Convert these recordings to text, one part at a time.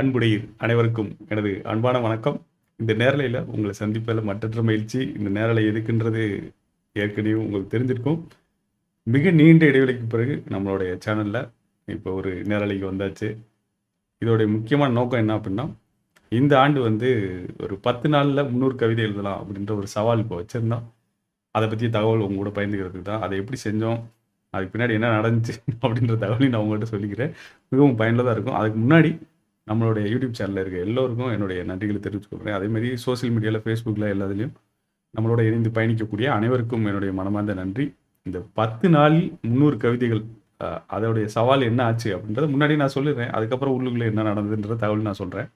அன்புடையீர் அனைவருக்கும் எனது அன்பான வணக்கம். இந்த நேரலையில் உங்களை சந்திப்பதில் மற்றற்ற மகிழ்ச்சி. இந்த நேரலை எதுக்குன்றது ஏற்கனவே உங்களுக்கு தெரிஞ்சிருக்கும். மிக நீண்ட இடைவெளிக்கு பிறகு நம்மளுடைய சேனலில் இப்போ ஒரு நேரலைக்கு வந்தாச்சு. இதோடைய முக்கியமான நோக்கம் என்ன அப்படின்னா இந்த ஆண்டு வந்து ஒரு பத்து நாளில் முந்நூறு கவிதை எழுதலாம் அப்படின்ற ஒரு சவால் இப்போ வச்சுருந்தோம். அதை பற்றி தகவல் உங்க கூட பயந்துக்கிறதுக்கு தான். அதை எப்படி செஞ்சோம்? அதுக்கு பின்னாடி என்ன நடந்துச்சு அப்படின்ற தகவலையும் நான் உங்கள்கிட்ட சொல்லிக்கிறேன். மிகவும் பயனுள்ளதாக இருக்கும். அதுக்கு முன்னாடி நம்மளுடைய யூடியூப் சேனலில் இருக்க எல்லோருக்கும் என்னுடைய நன்றிகளை தெரிவிச்சுக்கொள்கிறேன் அதேமாதிரி சோஷியல் மீடியாவில் ஃபேஸ்புக்கில் எல்லாத்துலேயும் நம்மளோட இணைந்து பயணிக்கக்கூடிய அனைவருக்கும் என்னுடைய மனமார்ந்த நன்றி. இந்த பத்து நாளில் முந்நூறு கவிதைகள் அதோடைய சவால் என்ன ஆச்சு அப்படின்றத முன்னாடி நான் சொல்லிடுறேன். அதுக்கப்புறம் உள்ளுக்குள்ளே என்ன நடந்ததுன்ற தகவல் நான் சொல்கிறேன்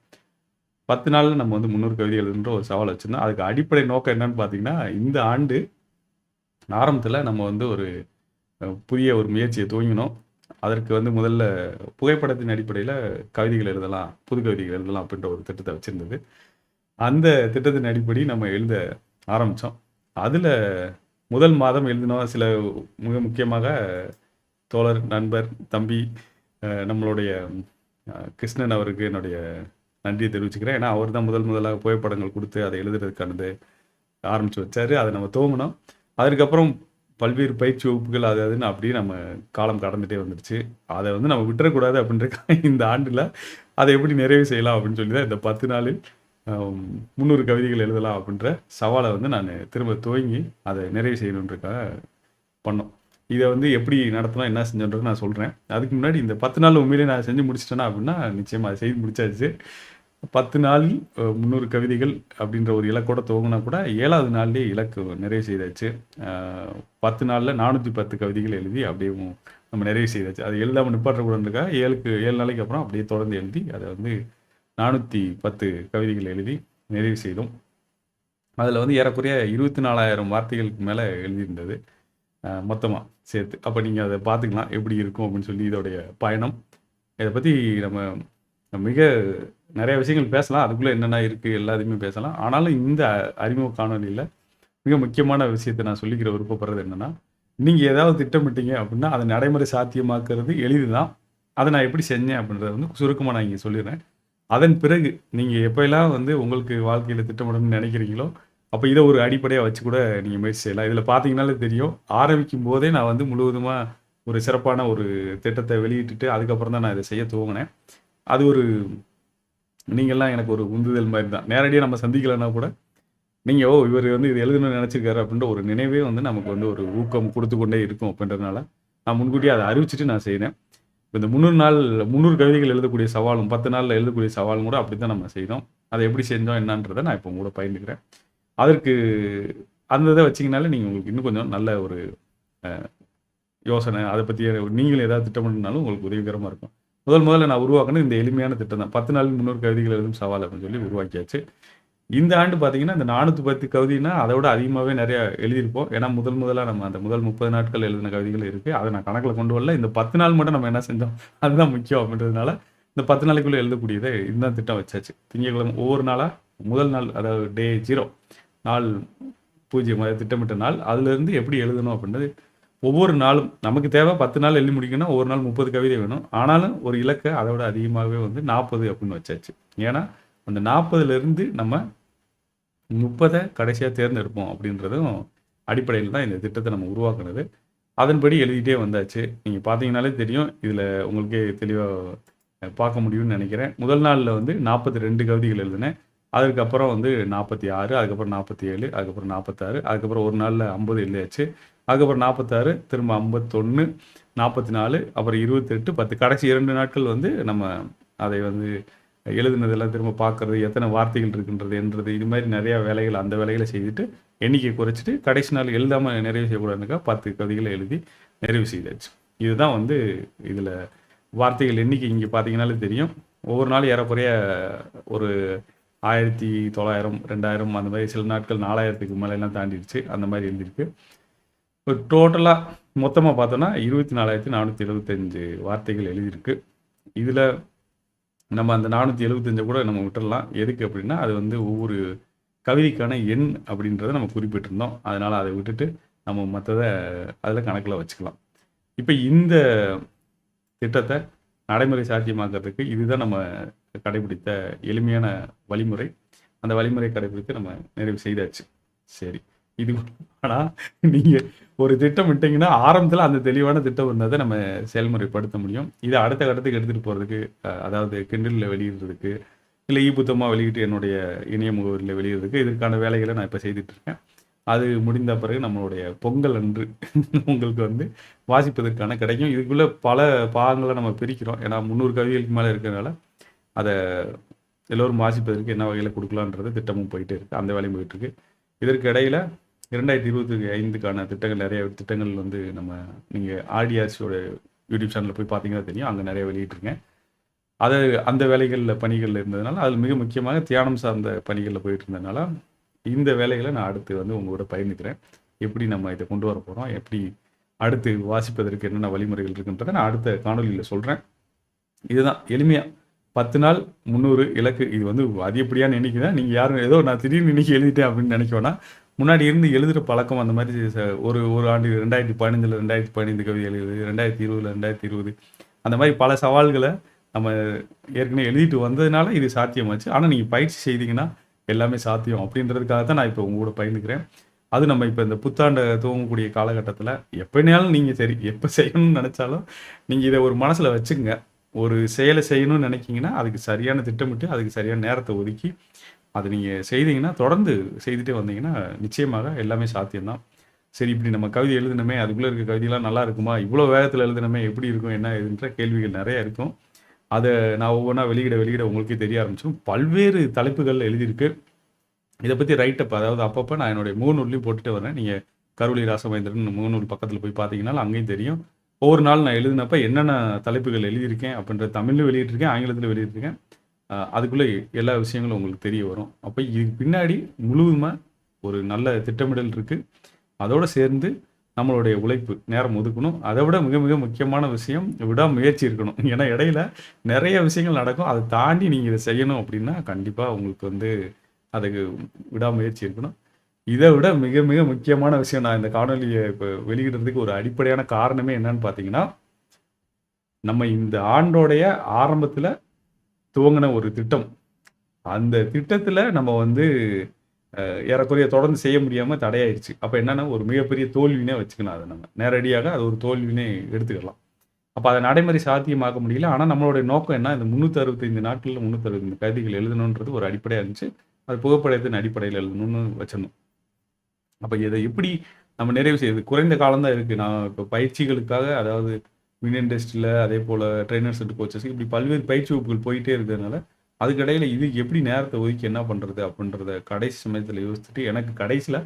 பத்து நாளில் நம்ம வந்து முந்நூறு கவிதைகள்ன்ற ஒரு சவால் வச்சுருந்தோம். அதுக்கு அடிப்படை நோக்கம் என்னன்னு பார்த்தீங்கன்னா இந்த ஆண்டு ஆரம்பத்தில் நம்ம வந்து ஒரு புதிய ஒரு முயற்சியை துவங்கினோம். அதற்கு வந்து முதல்ல புகைப்படத்தின் அடிப்படையில் கவிதைகள் எழுதலாம் புது கவிதைகள் எழுதலாம் அப்படின்ற ஒரு திட்டத்தை வச்சுருந்தது. அந்த திட்டத்தின் அடிப்படி நம்ம எழுத ஆரம்பித்தோம் அதில் முதல் மாதம் எழுதினோம் சில மிக முக்கியமாக தோழர் நண்பர் தம்பி நம்மளுடைய கிருஷ்ணன் அவருக்கு என்னுடைய நன்றியை தெரிவிச்சுக்கிறேன். ஏன்னா அவர் தான் முதல் முதலாக புகைப்படங்கள் கொடுத்து அதை எழுதுறதுக்கானது ஆரம்பித்து வச்சார். அதை நம்ம துவங்கினோம். அதுக்கப்புறம் பல்வேறு பயிற்சி வகுப்புகள் அது அதுன்னு அப்படியே நம்ம காலம் கடந்துட்டே வந்துடுச்சு. அதை வந்து நம்ம விட்டுறக்கூடாது அப்படின்ற இந்த ஆண்டில் அதை எப்படி நிறைவு செய்யலாம் அப்படின்னு சொல்லி தான் இந்த பத்து நாளில் முந்நூறு கவிதைகள் எழுதலாம் அப்படின்ற சவாலை வந்து நான் திரும்ப துவங்கி அதை நிறைவு செய்யணுன்றக்காக பண்ணோம். இதை வந்து எப்படி நடத்தணும் என்ன செஞ்சோன்றது நான் சொல்கிறேன் அதுக்கு முன்னாடி இந்த பத்து நாள் உண்மையிலே நான் செஞ்சு முடிச்சிட்டேன்னா அப்படின்னா நிச்சயமாக அதை செய்து முடிச்சாச்சு. பத்து நாளில் முந்நூறு கவிதைகள் அப்படின்ற ஒரு இலக்கோட துவங்கினா கூட ஏழாவது நாள்லேயே இலக்கு நிறைவு செய்தாச்சு. பத்து நாளில் நானூற்றி பத்து கவிதைகள் எழுதி அப்படியே நம்ம நிறைவு செய்தாச்சு. அது எழுதாமல் நிப்பாட்டக்கூடாதுக்கா ஏழுக்கு ஏழு நாளைக்கு அப்புறம் அப்படியே தொடர்ந்து எழுதி அதை வந்து நானூற்றி பத்து கவிதைகள் எழுதி நிறைவு செய்தோம். அதில் வந்து ஏறக்குறைய இருபத்தி நாலாயிரம் வார்த்தைகளுக்கு மேலே எழுதியிருந்தது. மொத்தமாக சேர்த்து. அப்போ நீங்கள் அதை பார்த்துக்கலாம். எப்படி இருக்கும் அப்படின்னு சொல்லி இதோடைய பயணம். இதை பற்றி நம்ம மிக நிறைய விஷயங்கள் பேசலாம். அதுக்குள்ளே என்னென்ன இருக்குது எல்லாத்தையுமே பேசலாம். ஆனாலும் இந்த அறிமுக காணொலியில் மிக முக்கியமான விஷயத்தை நான் சொல்லிக்கிற விருப்பப்படுறது என்னென்னா நீங்கள் ஏதாவது திட்டமிட்டீங்க அப்படின்னா அதை நடைமுறை சாத்தியமாக்குறது எளிது தான் அதை நான் எப்படி செஞ்சேன் அப்படின்றத வந்து சுருக்கமாக நான் இங்கே சொல்லிடுறேன். அதன் பிறகு நீங்கள் எப்போயெல்லாம் வந்து உங்களுக்கு வாழ்க்கையில் திட்டமிடணும்னு நினைக்கிறீங்களோ அப்போ இதை ஒரு அடிப்படையாக வச்சு கூட நீங்கள் முயற்சி செய்யலாம். இதில் பார்த்தீங்கனாலே தெரியும். ஆரம்பிக்கும் போதே நான் வந்து முழுவதுமாக ஒரு சிறப்பான ஒரு திட்டத்தை வெளியிட்டுட்டு அதுக்கப்புறம் தான் நான் இதை செய்ய துவங்கினேன். அது ஒரு நீங்கள்லாம் எனக்கு ஒரு உந்துதல் மாதிரி தான். நேரடியாக நம்ம சந்திக்கலைன்னா கூட நீங்கள் ஓ இவர் வந்து இது எழுதணும்னு நினச்சிருக்காரு அப்படின்ற ஒரு நினைவே வந்து நமக்கு வந்து ஒரு ஊக்கம் கொடுத்து கொண்டே இருக்கும் அப்படின்றதுனால நான் முன்கூட்டியே அதை அறிவிச்சிட்டு நான் செய்தேன் இப்போ இந்த முந்நூறு நாள் முந்நூறு கவிதைகள் எழுதக்கூடிய சவாலும் பத்து நாளில் எழுதக்கூடிய சவாலும் கூட அப்படி தான் நம்ம செய்தோம் அதை எப்படி செஞ்சோம் என்னன்றதை நான் இப்போ உங்களோட பகிர்ந்துக்கிறேன். அதற்கு அந்த இதை வச்சிங்கனாலே நீங்கள் உங்களுக்கு இன்னும் கொஞ்சம் நல்ல ஒரு யோசனை அதை பற்றி நீங்களும் ஏதாவது திட்டமிட்டாலும் உங்களுக்கு உதவிகரமாக இருக்கும். முதல் முதல்ல நான் உருவாக்கினது இந்த எளிமையான திட்டம் தான். பத்து நாள் முந்நூறு கவிதைகள் எழுதும் சவால் அப்படின்னு சொல்லி உருவாக்கியாச்சு. இந்த ஆண்டு பார்த்தீங்கன்னா இந்த நானூற்றி பத்து கவிதைனா அதை விட அதிகமாகவே நிறையா எழுதியிருப்போம். ஏன்னா முதல் முதலாக நம்ம அந்த முதல் முப்பது நாட்கள் எழுதின கவிதைகள் இருக்குது அதை நான் கணக்கில் கொண்டு வரல. இந்த பத்து நாள் மட்டும் நம்ம என்ன செஞ்சோம்? அதுதான் முக்கியம் அப்படின்றதுனால இந்த பத்து நாளைக்குள்ளே எழுதக்கூடியதை இதுதான் திட்டம் வச்சாச்சு. திங்கட்கிழமை ஒவ்வொரு நாளாக முதல் நாள் அதாவது டே ஜீரோ நாள் பூஜ்ஜியம் அதை திட்டமிட்ட நாள். அதுலேருந்து எப்படி எழுதணும் அப்படின்றது ஒவ்வொரு நாளும் நமக்கு தேவை பத்து நாள் எழுதி முடிக்கணும் ஒவ்வொரு நாள் முப்பது கவிதை வேணும். ஆனாலும் ஒரு இலக்கை அதை விட அதிகமாகவே வந்து நாற்பது அப்படின்னு வச்சாச்சு. ஏன்னா அந்த நாற்பதுலேருந்து நம்ம முப்பதை கடைசியாக தேர்ந்தெடுப்போம் அப்படின்றதும் அடிப்படையில் தான் இந்த திட்டத்தை நம்ம உருவாக்குனது. அதன்படி எழுதிட்டே வந்தாச்சு. நீங்கள் பார்த்தீங்கனாலே தெரியும். இதில் உங்களுக்கே தெளிவாக பார்க்க முடியும்னு நினைக்கிறேன். முதல் நாளில் வந்து நாற்பத்தி ரெண்டு கவிதைகள் எழுதினேன். அதுக்கப்புறம் வந்து நாற்பத்தி ஆறு அதுக்கப்புறம் நாற்பத்தி ஏழு அதுக்கப்புறம் நாற்பத்தாறு அதுக்கப்புறம் ஒரு நாளில் ஐம்பது எழுதியாச்சு அதுக்கப்புறம் நாற்பத்தாறு திரும்ப ஐம்பத்தொன்று நாற்பத்தி நாலு அப்புறம் இருபத்தெட்டு பத்து. கடைசி இரண்டு நாட்கள் வந்து நம்ம அதை வந்து எழுதுனதெல்லாம் திரும்ப பார்க்கறது எத்தனை வார்த்தைகள் இருக்குன்றது என்றது இது மாதிரி நிறையா வேலைகள் அந்த வேலைகளை செய்துட்டு எண்ணிக்கை குறைச்சிட்டு கடைசி நாள் எழுதாமல் நிறைவு செய்யக்கூடாதுக்கா பத்து கதைகளை எழுதி நிறைவு செய்தாச்சு. இதுதான் வந்து இதில் வார்த்தைகள் எண்ணிக்கை இங்கே பார்த்தீங்கனாலே தெரியும். ஒவ்வொரு நாளும் ஏறக்குறைய ஒரு ஆயிரத்தி தொள்ளாயிரம் ரெண்டாயிரம் அந்த மாதிரி சில நாட்கள் நாலாயிரத்துக்கு மேலெல்லாம் தாண்டிடுச்சு. அந்த மாதிரி எழுதியிருக்கு இப்போ டோட்டலாக மொத்தமாக பார்த்தோன்னா இருபத்தி நாலாயிரத்தி நானூற்றி எழுபத்தஞ்சு வார்த்தைகள் எழுதியிருக்கு. இதில் நம்ம அந்த நானூற்றி எழுபத்தஞ்சை கூட நம்ம விட்டுடலாம் எதுக்கு அப்படின்னா அது வந்து ஒவ்வொரு கவிதைக்கான எண் அப்படின்றத நம்ம குறிப்பிட்டிருந்தோம். அதனால் அதை விட்டுட்டு நம்ம மற்றதை அதில் கணக்கில் வச்சுக்கலாம். இப்போ இந்த திட்டத்தை நடைமுறை சாத்தியமாக்கிறதுக்கு இதுதான் நம்ம கடைபிடித்த எளிமையான வழிமுறை. அந்த வழிமுறை கடைபிடித்து நம்ம நிறைவு செய்தாச்சு. சரி. இது ஆனால் நீங்கள் ஒரு திட்டம் விட்டீங்கன்னா ஆரம்பத்தில் அந்த தெளிவான திட்டம் இருந்தால் தான் நம்ம செயல்முறைப்படுத்த முடியும். இதை அடுத்த கட்டத்துக்கு எடுத்துகிட்டு போகிறதுக்கு அதாவது கிண்டலில் வெளியிடுறதுக்கு இல்லை இ புத்தகமாக வெளியிட்டு என்னுடைய இணைய முகவரியில் வெளியிடுறதுக்கு இதற்கான வேலைகளை நான் இப்போ செய்துட்டு இருக்கேன். அது முடிந்த பிறகு நம்மளுடைய பொங்கல் அன்று உங்களுக்கு வந்து வாசிப்பதற்கான கிடைக்கும். இதுக்குள்ளே பல பாகங்களை நம்ம பிரிக்கிறோம். ஏன்னா முந்நூறு கவிகளுக்கு மேலே இருக்கிறனால அதை எல்லோரும் வாசிப்பதற்கு என்ன வகையில் கொடுக்கலான்றது திட்டமும் போயிட்டு இருக்குது அந்த வேலையும் போயிட்டுருக்கு. இதற்கு இடையில் இரண்டாயிரத்தி இருபத்தி ஐந்துக்கான திட்டங்கள் நிறைய திட்டங்கள் வந்து நம்ம நீங்கள் ஆர்டிஆர்சியோட யூடியூப் சேனலில் போய் பார்த்தீங்கன்னா தெரியும். அங்கே நிறைய வெளியிட்டிருக்கேன். அது அந்த வேலைகளில் பணிகளில் இருந்ததுனால அதில் மிக முக்கியமாக தியானம் சார்ந்த பணிகளில் போயிட்டு இருந்ததுனால இந்த வேலைகளை நான் அடுத்து வந்து உங்களோட பயணிக்கிறேன் எப்படி நம்ம இதை கொண்டு வர போகிறோம் எப்படி அடுத்து வாசிப்பதற்கு என்னென்ன வழிமுறைகள் இருக்குன்றதை நான் அடுத்த காணொலியில் சொல்கிறேன் இதுதான். எளிமையாக பத்து நாள் முந்நூறு இலக்கு. இது வந்து அதிகப்படியான எண்ணிக்கை தான் நீங்கள் யாரும் ஏதோ நான் திடீர்னு இன்னைக்கு எழுதிட்டேன் அப்படின்னு நினைக்கோன்னா முன்னாடி இருந்து எழுதுகிற பழக்கம் அந்த மாதிரி ஒரு ஒரு ஆண்டு ரெண்டாயிரத்தி பதினஞ்சில் ரெண்டாயிரத்தி பதினைந்து கவிதை எழுது ரெண்டாயிரத்தி இருபதுல ரெண்டாயிரத்தி இருபது. அந்த மாதிரி பல சவால்களை நம்ம ஏற்கனவே எழுதிட்டு வந்ததுனால இது சாத்தியமாச்சு. ஆனால் நீங்கள் பயிற்சி செய்தீங்கன்னா எல்லாமே சாத்தியம் அப்படின்றதுக்காக தான் நான் இப்போ உங்களோட கூட பயந்துக்கிறேன் அது நம்ம இப்போ இந்த புத்தாண்டை துவங்கக்கூடிய காலகட்டத்தில் எப்படினாலும் நீங்கள் சரி எப்போ செய்யணும்னு நினச்சாலும் நீங்கள் இதை ஒரு மனசில் வச்சுக்கோங்க. ஒரு செயலை செய்யணும்னு நினைக்கிங்கன்னா அதுக்கு சரியான திட்டமிட்டு அதுக்கு சரியான நேரத்தை ஒதுக்கி அதை நீங்கள் செய்தீங்கன்னா தொடர்ந்து செய்துட்டே வந்தீங்கன்னா நிச்சயமாக எல்லாமே சாத்தியம்தான். சரி இப்படி நம்ம கவிதை எழுதினமே அதுக்குள்ளே இருக்க கவிதைலாம் நல்லா இருக்குமா? இவ்வளோ வேகத்தில் எழுதினமே எப்படி இருக்கும் என்ன இதுன்ற கேள்விகள் நிறைய இருக்கும். அதை நான் ஒவ்வொன்றா வெளியிட வெளியிட உங்களுக்கே தெரிய ஆரம்பிச்சிடும். பல்வேறு தலைப்புகள் எழுதியிருக்கு. இதை பற்றி ரைட்டப் அதாவது அப்பப்போ நான் என்னுடைய மூணூர்லையும் போட்டுட்டு வரேன் நீங்கள் கருவலி ராசமேந்திரன் மூணூர் பக்கத்தில் போய் பார்த்தீங்கன்னா அங்கேயும் தெரியும். ஒவ்வொரு நாள் நான் எழுதினப்ப என்னென்ன தலைப்புகள் எழுதியிருக்கேன் அப்படின்ற தமிழில் வெளியிட்டிருக்கேன் ஆங்கிலத்தில் வெளியிட்டிருக்கேன். அதுக்குள்ளே எல்லா விஷயங்களும் உங்களுக்கு தெரிய வரும். அப்போ இதுக்கு பின்னாடி முழுவதுமாக ஒரு நல்ல திட்டமிடல் இருக்குது அதோடு சேர்ந்து நம்மளுடைய உழைப்பு நேரம் ஒதுக்கணும். அதை விட மிக மிக முக்கியமான விஷயம் விடாமுயற்சி இருக்கணும். ஏன்னா இடையில நிறைய விஷயங்கள் நடக்கும். அதை தாண்டி நீங்கள் இதை செய்யணும் அப்படின்னா கண்டிப்பாக உங்களுக்கு வந்து அதுக்கு விடாமுயற்சி இருக்கணும். இதை விட மிக மிக முக்கியமான விஷயம் நான் இந்த காணொலியை இப்போ வெளியிடுறதுக்கு ஒரு அடிப்படையான காரணமே என்னன்னு பார்த்தீங்கன்னா நம்ம இந்த ஆண்டோடைய ஆரம்பத்தில் துவங்கின ஒரு திட்டம். அந்த திட்டத்தில் நம்ம வந்து ஏறக்குறைய தொடர்ந்து செய்ய முடியாமல் தடையாயிடுச்சு அப்போ என்னென்னா ஒரு மிகப்பெரிய தோல்வினே வச்சுக்கலாம் அதை நம்ம. நேரடியாக அது ஒரு தோல்வினே எடுத்துக்கலாம். அப்போ அதை நடைமுறை சாத்தியமாக்க முடியல. ஆனால் நம்மளுடைய நோக்கம் என்ன? இந்த முந்நூற்றி அறுபத்தைந்து நாட்களில் முந்நூற்றி அறுபத்தைந்து கைதிகள் எழுதணுன்றது ஒரு அடிப்படையாக இருந்துச்சு. அது புகைப்படத்தின் அடிப்படையில் எழுதணும்னு வச்சிருந்தோம். அப்போ இதை எப்படி நம்ம நிறைவு செய்யுது குறைந்த காலம் தான் இருக்குது நான் இப்போ பயிற்சிகளுக்காக அதாவது மின் இண்டஸ்ட்ரியில் அதே போல் ட்ரைனர்ஸ் அண்ட் கோச்சஸ் இப்படி பல்வேறு பயிற்சி வகுப்புகள் போயிட்டே இருக்கிறதுனால அதுக்கடையில் இது எப்படி நேரத்தை ஒதுக்கி என்ன பண்ணுறது அப்படின்றத கடைசி சமயத்தில் யோசிச்சுட்டு எனக்கு கடைசியில்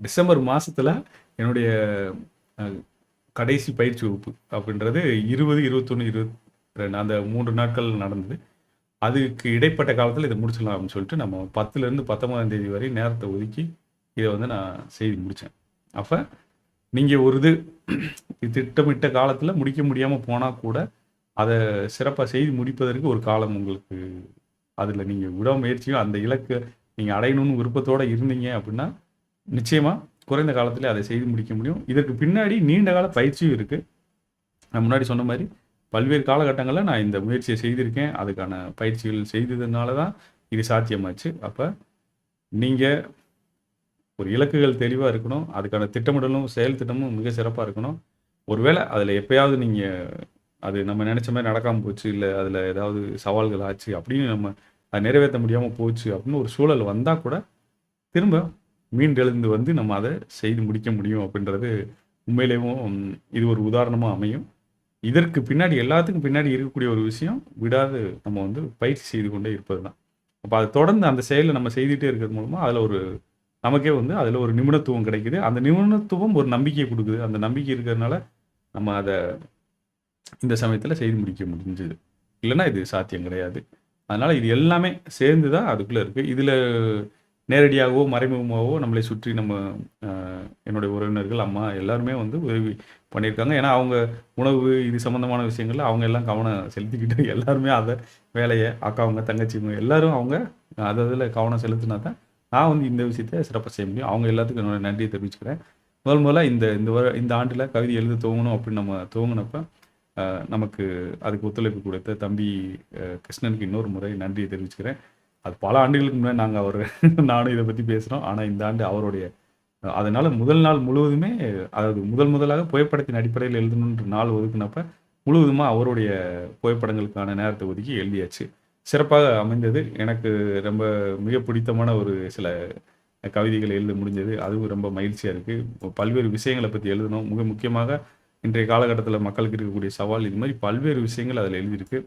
டிசம்பர் மாதத்தில் என்னுடைய கடைசி பயிற்சி வகுப்பு அப்படின்றது இருபது இருபத்தொன்று இருபத்தி ரெண்டு அந்த மூன்று நாட்கள் நடந்தது. அதுக்கு இடைப்பட்ட காலத்தில் இதை முடிச்சிடலாம் அப்படின்னு சொல்லிட்டு நம்ம பத்துலேருந்து பத்தொன்பதாம் தேதி வரை நேரத்தை ஒதுக்கி இதை வந்து நான் செய்து முடித்தேன். அப்போ நீங்கள் ஒரு இது திட்டமிட்ட காலத்தில் முடிக்க முடியாமல் போனால் கூட அதை சிறப்பாக செய்து முடிப்பதற்கு ஒரு காலம் உங்களுக்கு அதில் நீங்கள் விடாமுயற்சியும் அந்த இலக்கை நீங்கள் அடையணும்னு விருப்பத்தோடு இருந்தீங்க அப்படின்னா நிச்சயமாக குறைந்த காலத்தில் அதை செய்து முடிக்க முடியும். இதற்கு பின்னாடி நீண்ட கால பயிற்சியும் இருக்குது நான் முன்னாடி சொன்ன மாதிரி பல்வேறு காலகட்டங்களில் நான் இந்த முயற்சியை செய்திருக்கேன். அதுக்கான பயிற்சிகள் செய்ததுனால தான் இது சாத்தியமாச்சு. அப்போ நீங்கள் ஒரு இலக்குகள் தெளிவாக இருக்கணும். அதுக்கான திட்டமிடலும் செயல் திட்டமும் மிக சிறப்பாக இருக்கணும். ஒருவேளை அதில் எப்பயாவது நீங்கள் அது நம்ம நினச்ச மாதிரி நடக்காமல் போச்சு இல்லை அதில் ஏதாவது சவால்கள் ஆச்சு அப்படின்னு நம்ம அதை நிறைவேற்ற முடியாமல் போச்சு அப்படின்னு ஒரு சூழல் வந்தால் கூட திரும்ப மீண்டெழுந்து வந்து நம்ம அதை செய்து முடிக்க முடியும் அப்படின்றது உண்மையிலேயும் இது ஒரு உதாரணமாக அமையும். இதற்கு பின்னாடி எல்லாத்துக்கும் பின்னாடி இருக்கக்கூடிய ஒரு விஷயம் விடாது நம்ம வந்து பயிற்சி செய்து கொண்டே இருப்பது தான் அப்போ அதை தொடர்ந்து அந்த செயலை நம்ம செய்துகிட்டே இருக்கிறது மூலமாக அதில் ஒரு நமக்கே வந்து அதில் ஒரு நிபுணத்துவம் கிடைக்குது. அந்த நிபுணத்துவம் ஒரு நம்பிக்கையை கொடுக்குது. அந்த நம்பிக்கை இருக்கிறதுனால நம்ம அதை இந்த சமயத்தில் செய்து முடிக்க முடிஞ்சுது. இல்லைன்னா இது சாத்தியம் கிடையாது. அதனால் இது எல்லாமே சேர்ந்து தான் அதுக்குள்ளே இருக்குது இதில் நேரடியாகவோ மறைமுகமாகவோ நம்மளை சுற்றி நம்ம என்னுடைய உறவினர்கள் அம்மா எல்லாருமே வந்து உதவி பண்ணியிருக்காங்க. ஏன்னா அவங்க உணவு இது சம்மந்தமான விஷயங்கள்ல அவங்க எல்லாம் கவனம் செலுத்திக்கிட்டு எல்லாருமே அதை வேலையை அக்காவங்க தங்கச்சிங்க எல்லாரும் அவங்க அதில் கவனம் செலுத்தினா தான் நான் வந்து இந்த விஷயத்த சிறப்பாக செய்ய முடியும். அவங்க எல்லாத்துக்கும் என்னோட நன்றியை தெரிவிச்சுக்கிறேன். முதல் முதல்ல இந்த இந்த வர இந்த ஆண்டில் கவிதை எழுத துவங்கணும் அப்படின்னு நம்ம துவங்கினப்ப நமக்கு அதுக்கு ஒத்துழைப்பு கொடுத்த தம்பி கிருஷ்ணனுக்கு இன்னொரு முறை நன்றியை தெரிவிச்சுக்கிறேன். அது பல ஆண்டுகளுக்கு முன்னாடி நாங்கள் அவர் நானும் இதை பற்றி பேசுகிறோம் ஆனால் இந்த ஆண்டு அவருடைய அதனால் முதல் நாள் முழுவதுமே அதாவது முதல் முதலாக புகைப்படத்தின் அடிப்படையில் எழுதணுன்ற நாள் ஒதுக்குனப்ப முழுவதுமாக அவருடைய புகைப்படங்களுக்கான நேரத்தை ஒதுக்கி எழுதியாச்சு. சிறப்பாக அமைந்தது. எனக்கு ரொம்ப மிக பிடித்தமான ஒரு சில கவிதைகள் எழுத முடிஞ்சது. அதுவும் ரொம்ப மகிழ்ச்சியாக இருக்குது பல்வேறு விஷயங்களை பற்றி எழுதணும். மிக முக்கியமாக இன்றைய காலகட்டத்தில் மக்களுக்கு இருக்கக்கூடிய சவால் இது மாதிரி பல்வேறு விஷயங்கள் அதில் எழுதியிருக்கு.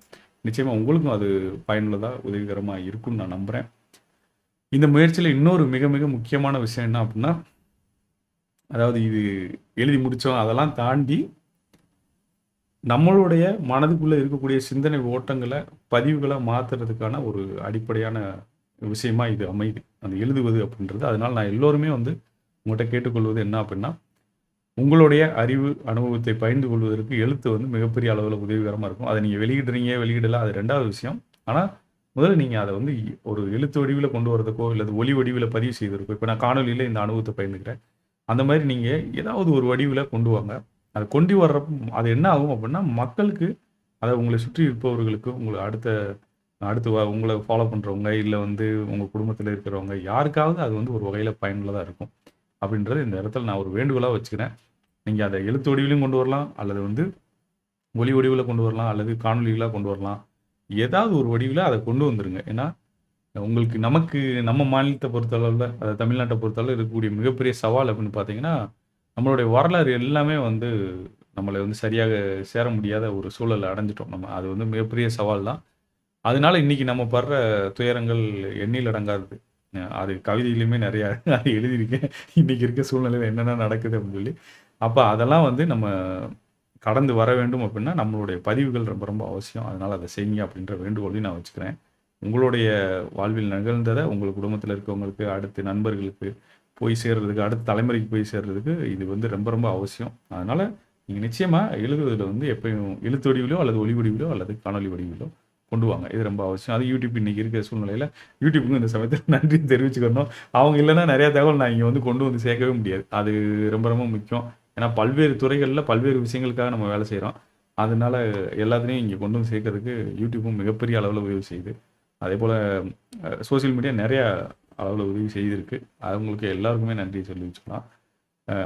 நிச்சயமாக உங்களுக்கும் அது பயனுள்ளதாக உதவிகரமாக இருக்கும்னு நான் நம்புகிறேன் இந்த முயற்சியில் இன்னொரு மிக மிக முக்கியமான விஷயம் என்ன அப்படின்னா அதாவது இது எழுதி முடித்தோம் அதெல்லாம் தாண்டி நம்மளுடைய மனதுக்குள்ளே இருக்கக்கூடிய சிந்தனை ஓட்டங்களை பதிவுகளை மாற்றுறதுக்கான ஒரு அடிப்படையான விஷயமா இது அமையுது. அந்த எழுதுவது அப்படின்றது. அதனால் நான் எல்லோருமே வந்து உங்கள்கிட்ட கேட்டுக்கொள்வது என்ன அப்படின்னா உங்களுடைய அறிவு அனுபவத்தை பகிர்ந்து கொள்வதற்கு எழுத்து வந்து மிகப்பெரிய அளவில் உதவிகரமாக இருக்கும். அதை நீங்கள் வெளியிடுறீங்க வெளியிடல அது ரெண்டாவது விஷயம். ஆனால் முதல்ல நீங்கள் அதை வந்து ஒரு எழுத்து வடிவில் கொண்டு வரதுக்கோ இல்லை ஒலி வடிவில் பதிவு செய்திருக்கோ இப்போ நான் காணொலியில் இந்த அனுபவத்தை பகிர்ந்துக்கிறேன். அந்த மாதிரி நீங்கள் ஏதாவது ஒரு வடிவில் கொண்டு வாங்க. அதை கொண்டு வர்றப்ப அது என்ன ஆகும் அப்படின்னா மக்களுக்கு அதை உங்களை சுற்றி இருப்பவர்களுக்கு உங்களை அடுத்த அடுத்து வ- உங்களை ஃபாலோ பண்ணுறவங்க இல்லை வந்து உங்கள் குடும்பத்தில் இருக்கிறவங்க யாருக்காவது அது வந்து ஒரு வகையில் பயனுள்ளதாக இருக்கும். அப்படின்றது இந்த இடத்துல நான் ஒரு வேண்டுகோளாக வச்சுக்கிறேன். நீங்கள் அதை எழுத்து வடிவிலையும் கொண்டு வரலாம் அல்லது வந்து ஒலி வடிவில் கொண்டு வரலாம் அல்லது காணொலிகளாக கொண்டு வரலாம். ஏதாவது ஒரு வடிவில் அதை கொண்டு வந்துருங்க. ஏன்னா உங்களுக்கு நமக்கு நம்ம மாநிலத்தை பொறுத்தளவில் அதை தமிழ்நாட்டை பொறுத்தளவில் இருக்கக்கூடிய மிகப்பெரிய சவால் அப்படின்னு பார்த்தீங்கன்னா நம்மளுடைய வரலாறு எல்லாமே வந்து நம்மளை வந்து சரியாக சேர முடியாத ஒரு சூழலை அடைஞ்சிட்டோம் நம்ம. அது வந்து மிகப்பெரிய சவால் தான். அதனால இன்னைக்கு நம்ம படுற துயரங்கள் எண்ணில் அடங்காதது. அது கவிதையிலுமே நிறைய அது எழுதியிருக்கேன் இன்னைக்கு இருக்க சூழ்நிலையில் என்னென்ன நடக்குது அப்படின்னு சொல்லி. அப்போ அதெல்லாம் வந்து நம்ம கடந்து வர வேண்டும் அப்படின்னா நம்மளுடைய பதிவுகள் ரொம்ப ரொம்ப அவசியம். அதனால் அதை செய்யுங்க அப்படின்ற வேண்டுகோளையும் நான் வச்சுக்கிறேன். உங்களுடைய வாழ்வில் நிகழ்ந்ததை உங்கள் குடும்பத்தில் இருக்கவங்களுக்கு அடுத்து நண்பர்களுக்கு போய் சேர்றதுக்கு அடுத்த தலைமுறைக்கு போய் சேர்றதுக்கு இது வந்து ரொம்ப ரொம்ப அவசியம். அதனால் நீங்கள் நிச்சயமாக எழுதுவதில் வந்து எப்பயும் எழுத்து வடிவிலோ அல்லது ஒளி வடிவிலோ அல்லது காணொலி வடிவிலோ கொண்டு வாங்க. இது ரொம்ப அவசியம். அது யூடியூப் இன்னைக்கு இருக்கிற சூழ்நிலையில் யூடியூப்புக்கும் இந்த சமயத்தில் நன்றி தெரிவிச்சுக்கணும். அவங்க இல்லைன்னா நிறைய தகவல் நான் இங்கே வந்து கொண்டு வந்து சேர்க்கவே முடியாது. அது ரொம்ப ரொம்ப முக்கியம். ஏன்னா பல்வேறு துறைகளில் பல்வேறு விஷயங்களுக்காக நம்ம வேலை செய்கிறோம் அதனால எல்லாத்துலேயும் இங்கே கொண்டு வந்து சேர்க்கறதுக்கு யூடியூப்பும் மிகப்பெரிய அளவில் உதவி செய்யுது. அதே போல் சோஷியல் மீடியா நிறையா அளவில் உதவி செய்திருக்கு. அவங்களுக்கு எல்லாருக்குமே நன்றி சொல்லி வச்சுக்கலாம்.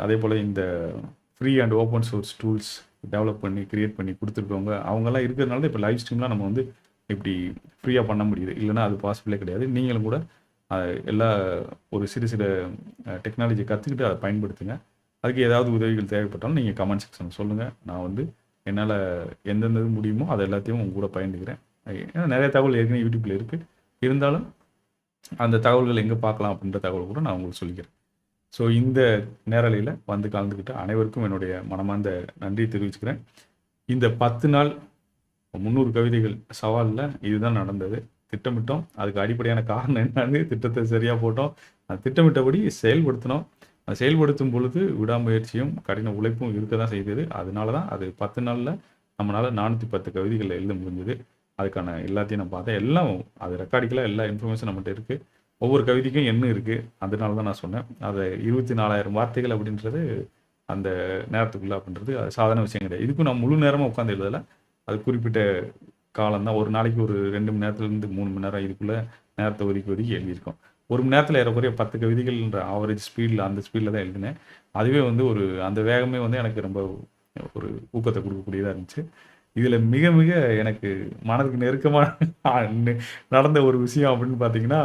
அதே போல் இந்த free and open source tools develop பண்ணி கிரியேட் பண்ணி கொடுத்துருக்கவங்க அவங்கெல்லாம் இருக்கிறதுனால தான் இப்போ லைவ் ஸ்ட்ரீம்லாம் நம்ம வந்து இப்படி ஃப்ரீயாக பண்ண முடியுது. இல்லைனா அது பாசிபிளே கிடையாது. நீங்களும் கூட எல்லா ஒரு சிறு சிறு டெக்னாலஜி கற்றுக்கிட்டு அதை பயன்படுத்துங்க. அதுக்கு ஏதாவது உதவிகள் தேவைப்பட்டாலும் நீங்கள் கமெண்ட் செக்ஷன் சொல்லுங்கள் நான் வந்து என்னால் எந்தெந்த முடியுமோ அதை எல்லாத்தையும் உங்க கூட பயந்துக்கிறேன் ஏன்னா நிறைய தகவல் ஏற்கனவே யூடியூப்பில் இருக்குது இருந்தாலும் அந்த தகவல்கள் எங்கே பார்க்கலாம் அப்படின்ற தகவல் கூட நான் உங்களுக்கு சொல்லிக்கிறேன். ஸோ இந்த நேரலையில் வந்து கலந்துக்கிட்ட அனைவருக்கும் என்னுடைய மனமார்ந்த நன்றி தெரிவிச்சுக்கிறேன். இந்த பத்து நாள் முந்நூறு கவிதைகள் சவாலில் இதுதான் நடந்தது. திட்டமிட்டோம். அதுக்கு அடிப்படையான காரணம் என்னன்னு திட்டத்தை சரியாக போட்டோம். அது திட்டமிட்டபடி செயல்படுத்தினோம். அது செயல்படுத்தும் பொழுது விடாமுயற்சியும் கடின உழைப்பும் இருக்க தான் செய்தது. அதனால தான் அது பத்து நாளில் நம்மளால் நானூற்றி பத்து கவிதைகளில் எழுத முடிஞ்சது. அதுக்கான எல்லாத்தையும் நான் பார்த்தேன் எல்லாம் அது ரெக்கார்டிக்கலாக எல்லா இன்ஃபர்மேஷன் நம்மகிட்ட இருக்குது ஒவ்வொரு கவிதைக்கும் என்ன இருக்குது அதனால தான் நான் சொன்னேன். அதை இருபத்தி நாலாயிரம் வார்த்தைகள் அப்படின்றது அந்த நேரத்துக்குள்ள அப்படின்றது அது சாதாரண விஷயம் கிடையாது. இதுக்கும் நான் முழு நேரமாக உட்காந்து எழுதலை. அது குறிப்பிட்ட காலம் தான். ஒரு நாளைக்கு ஒரு ரெண்டு மணி நேரத்துலேருந்து மூணு மணி நேரம் இதுக்குள்ளே நேரத்தை ஒதுக்கி ஒதுக்கி எழுதியிருக்கோம். ஒரு மணி நேரத்தில் ஏறக்குறைய பத்து கவிதைகள்ன்ற ஆவரேஜ் ஸ்பீடில் அந்த ஸ்பீடில் தான் எழுதினேன். அதுவே வந்து ஒரு அந்த வேகமே வந்து எனக்கு ரொம்ப ஒரு ஊக்கத்தை கொடுக்கக்கூடியதாக இருந்துச்சு. இதில் மிக மிக எனக்கு மனதுக்கு நெருக்கமான நடந்த ஒரு விஷயம் அப்படின்னு பார்த்தீங்கன்னா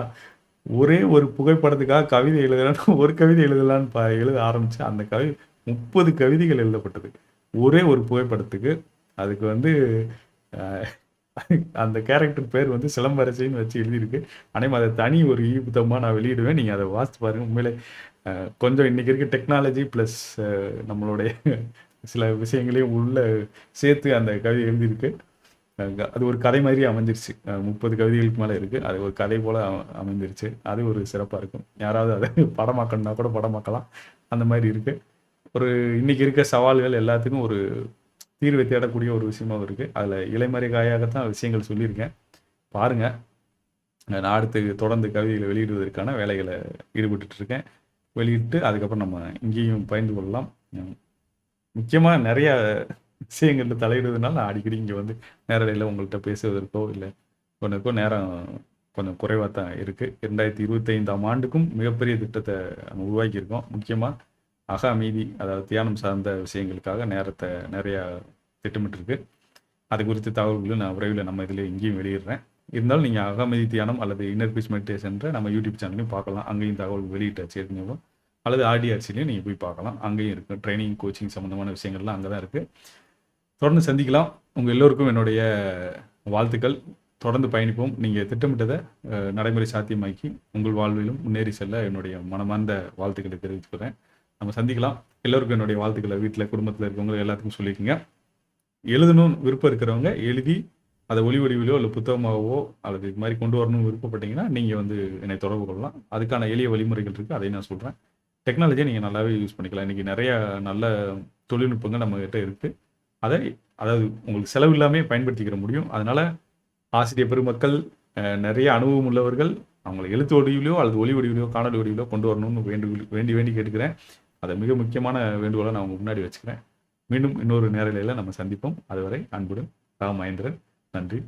ஒரே ஒரு புகைப்படத்துக்காக கவிதை எழுதலான்னு ஒரு கவிதை எழுதலான்னு பா எழுத ஆரம்பித்தேன் அந்த கவி முப்பது கவிதைகள் எழுதப்பட்டது. ஒரே ஒரு புகைப்படத்துக்கு. அதுக்கு வந்து அந்த கேரக்டர் பேர் வந்து சிலம்பரசின்னு வச்சு எழுதியிருக்கு. ஆனால் அதை தனி ஒரு ஈபுத்தமாக நான் வெளியிடுவேன். நீங்கள் அதை வாசித்து பாருங்கள் உண்மையிலே கொஞ்சம் இன்றைக்கி இருக்க டெக்னாலஜி ப்ளஸ் நம்மளுடைய சில விஷயங்களையும் உள்ள சேர்த்து அந்த கவிதை எழுதியிருக்கு. அது ஒரு கதை மாதிரி அமைஞ்சிருச்சு. முப்பது கவிதைகளுக்கு மேலே இருக்குது அது ஒரு கதை போல் அமைஞ்சிருச்சு. அது ஒரு சிறப்பாக இருக்கும். யாராவது அதை படமாக்கணும்னா கூட படமாக்கலாம். அந்த மாதிரி இருக்குது ஒரு இன்னைக்கு இருக்க சவால்கள் எல்லாத்துக்கும் ஒரு தீர்வை தேடக்கூடிய ஒரு விஷயமாவும் இருக்குது அதில் இலைமறை காயாகத்தான் விஷயங்கள் சொல்லியிருக்கேன். பாருங்கள் நான் அடுத்து தொடர்ந்து கவிதைகளை வெளியிடுவதற்கான வேலைகளை ஈடுபட்டு இருக்கேன். வெளியிட்டு அதுக்கப்புறம் நம்ம இங்கேயும் பயிர்ந்து கொள்ளலாம். முக்கியமாக நிறைய விஷயங்கள்ல தலையிடுறதுனால நான் அடிக்கடி இங்கே வந்து நேரடியில் உங்கள்கிட்ட பேசுவதற்கோ இல்லை ஒன்றுக்கோ நேரம் கொஞ்சம் குறைவாக தான் இருக்குது ரெண்டாயிரத்தி இருபத்தைந்தாம் ஆண்டுக்கும் மிகப்பெரிய திட்டத்தை நம்ம உருவாக்கியிருக்கோம். முக்கியமாக அக அமைதி அதாவது தியானம் சார்ந்த விஷயங்களுக்காக நேரத்தை நிறையா திட்டமிட்டிருக்கு. அது குறித்த தகவல்களும் நான் விரைவில் நம்ம இதில் இங்கேயும் வெளியிடுறேன். இருந்தாலும் நீங்கள் அகமதி தியானம் அல்லது இன்னர் பீஸ் மெடிடேஷன்ற நம்ம யூடியூப் சேனலையும் பார்க்கலாம். அங்கேயும் தகவல் வெளியிட்டாச்சு ஏற்கனவே அல்லது ஆர்டிஆர்சிலையும் நீங்கள் போய் பார்க்கலாம். அங்கேயும் இருக்குது ட்ரைனிங் கோச்சிங் சம்மந்தமான விஷயங்கள்லாம் அங்கே தான் இருக்குது தொடர்ந்து சந்திக்கலாம். உங்கள் எல்லோருக்கும் என்னுடைய வாழ்த்துக்கள். தொடர்ந்து பயணிப்போம். நீங்கள் திட்டமிட்டதை நடைமுறை சாத்தியமாக்கி உங்கள் வாழ்விலும் முன்னேறி செல்ல என்னுடைய மனமார்ந்த வாழ்த்துக்களை தெரிவிச்சுக்கிறேன். நம்ம சந்திக்கலாம். எல்லோருக்கும் என்னுடைய வாழ்த்துக்களை. வீட்டில் குடும்பத்தில் இருக்கவங்க எல்லாத்துக்கும் சொல்லிக்கோங்க. எழுதணும்னு விருப்பம் இருக்கிறவங்க எழுதி அதை ஒளி வடிவிலோ இல்லை புத்தகமாகவோ அல்லது இது மாதிரி கொண்டு வரணும்னு விருப்பப்பட்டீங்கன்னா நீங்கள் வந்து என்னை தொடர்பு கொள்ளலாம். அதுக்கான எளிய வழிமுறைகள் இருக்குது அதை நான் சொல்கிறேன் டெக்னாலஜியை நீங்கள் நல்லாவே யூஸ் பண்ணிக்கலாம். இன்றைக்கி நிறையா நல்ல தொழில்நுட்பங்கள் நம்மக்கிட்ட இருக்குது அதை அதாவது உங்களுக்கு செலவு இல்லாமல் பயன்படுத்திக்கிற முடியும். அதனால் ஆசிரியர் பெருமக்கள் நிறைய அனுபவம் உள்ளவர்கள் அவங்களை எழுத்து வடிவிலையோ அல்லது ஒளி வடிவிலையோ காணொலி வடிவிலோ கொண்டு வரணும்னு வேண்டு வேண்டி வேண்டி கேட்டுக்கிறேன். அதை மிக முக்கியமான வேண்டுகோளை நான் உங்கள் முன்னாடி வச்சுக்கிறேன். மீண்டும் இன்னொரு நேரலையில் நம்ம சந்திப்போம். அதுவரை அன்புடன் ராம மகேந்திரன். நன்றி.